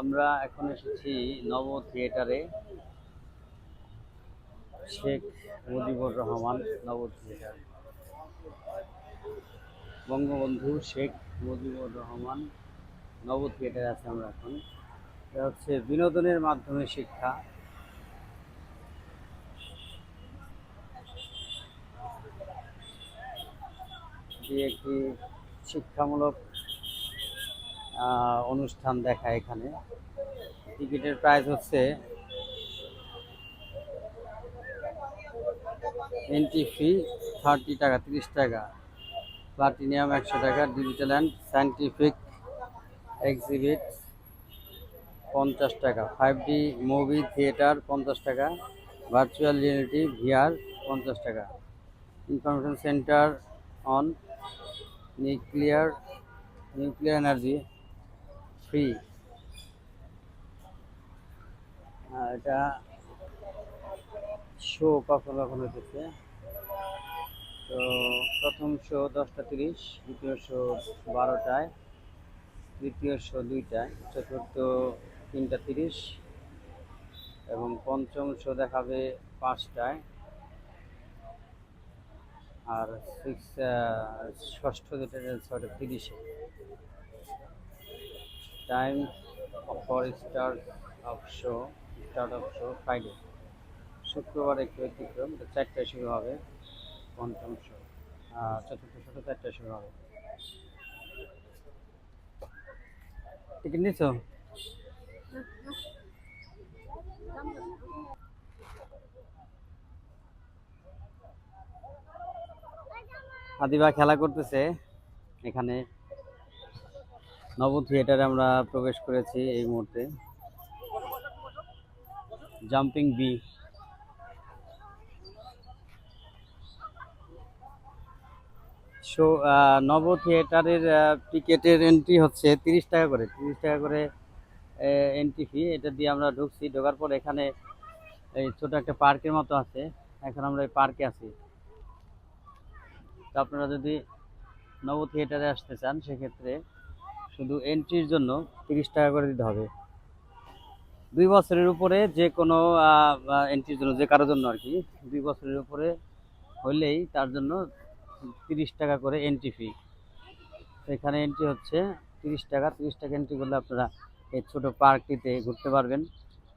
আমরা এখন এসেছি নব থিয়েটারে। Sheikh Mujibur Rahman Novo theatre. Bangabandhu Sheikh Mujibur Rahman Novo থিয়েটারে আছে আমরা এখন। এটা হচ্ছে বিনোদনের মাধ্যমে শিক্ষা। একটি শিক্ষামূলক অনুষ্ঠান দেখায় এখানে। টিকিটের প্রাইস হচ্ছে এন্ট্রি ফি থার্টি টাকা, তিরিশ টাকা। প্লাটিনিয়াম একশো টাকা ডিজিটাল অ্যান্ড সায়েন্টিফিক এক্সিবিট পঞ্চাশ টাকা। ফাইভ ডি মুভি থিয়েটার পঞ্চাশ টাকা। ভার্চুয়াল রিয়েলিটি ভিআর পঞ্চাশ টাকা। Information centre on nuclear nuclear energy free এটা শো কখন কখন হতেছে তো প্রথম শো দশটা তিরিশ, দ্বিতীয় শো বারোটায়, তৃতীয় শো দুইটায়, চতুর্থ তিনটা তিরিশ, এবং পঞ্চম শো দেখাবে পাঁচটায়। আর সিক্স ষষ্ঠ যেটা ছয়টা তিরিশে। Time for start of show start of show Friday শুক্রবার একটু ব্যতিক্রম চারটায় শুরু হবে পঞ্চম শো চতুর্থ শোটা চারটায় শুরু হবে। টিকিট নিছো? আদিবা খেলা করতেছে, এখানে। নব থিয়েটারে আমরা প্রবেশ করেছি এই মুহূর্তে। Jumping B. শো নব থিয়েটারের টিকেটের এন্ট্রি হচ্ছে তিরিশ টাকা করে। তিরিশ টাকা করে এন্ট্রি ফি এটা দিয়ে আমরা ঢুকছি। ঢোকার পর এখানে এই ছোটো একটা পার্কের মতো আছে। এখন আমরা এই পার্কে আছি। তো আপনারা যদি নব থিয়েটারে আসতে চান, সেক্ষেত্রে শুধু এন্ট্রির জন্য তিরিশ টাকা করে দিতে হবে। দুই বছরের উপরে যে কোনো এন্ট্রির জন্য, যে কারোর জন্য আর কি দুই বছরের উপরে হইলেই তার জন্য তিরিশ টাকা করে এন্ট্রি ফি এখানে এন্ট্রি হচ্ছে তিরিশ টাকা। তিরিশ টাকা এন্ট্রি করলে আপনারা এই ছোটো পার্কটিতে ঘুরতে পারবেন,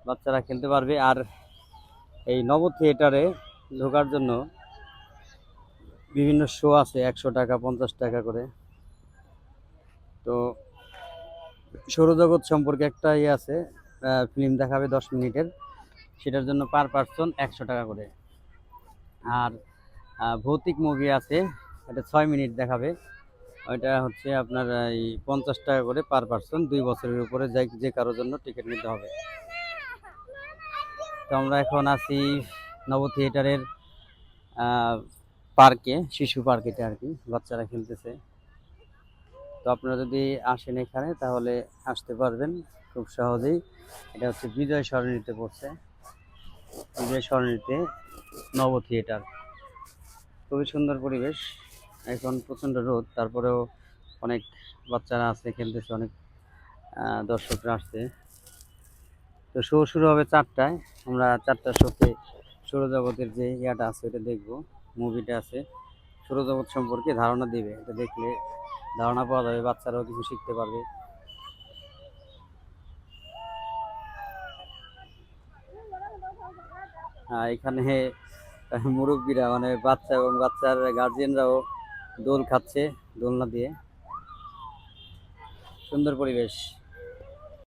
বাচ্চারা খেলতে পারবে। আর এই নব থিয়েটারে ঢোকার জন্য বিভিন্ন শো আছে, একশো টাকা, পঞ্চাশ টাকা করে। তো সৌরজগৎ সম্পর্কে একটা ইয়ে আছে ফিল্ম দেখাবে দশ মিনিটের। সেটার জন্য পার পার্সন একশো টাকা করে। আর ভৌতিক মুভি আছে, এটা ছয় মিনিট দেখাবে। ওইটা হচ্ছে আপনার, এই, পঞ্চাশ টাকা করে পার পার্সন দুই বছরের উপরে যাই, যে কারোর জন্য টিকিট নিতে হবে। তো আমরা এখন আছি নব থিয়েটারের পার্কে শিশু পার্ক এটা আর কি, বাচ্চারা খেলতেছে। তো আপনারা যদি আসেন এখানে, তাহলে আসতে পারবেন খুব সহজেই। এটা হচ্ছে বিজয় সরণিতে পড়ছে। বিজয় সরণিতে নব থিয়েটার। খুবই সুন্দর পরিবেশ। এখন প্রচণ্ড রোদ, তারপরেও অনেক বাচ্চারা আছে, খেলতেছে, অনেক দর্শকরা আসছে। তো শো শুরু হবে চারটায়। আমরা চারটার শোতে সৌরজগতের যে ইয়াটা আছে এটা দেখব। মুভিটা আছে। সৌরজগৎ সম্পর্কে ধারণা দিবে। এটা দেখলে ধারণা পাওয়া যাবে বাচ্চারাও কিছু শিখতে পারবে। আহ, এখানে মুরব্বীরা মানে বাচ্চা এবং বাচ্চার গার্জিয়ানরাও দোল খাচ্ছে দোলনা দিয়ে। সুন্দর পরিবেশ।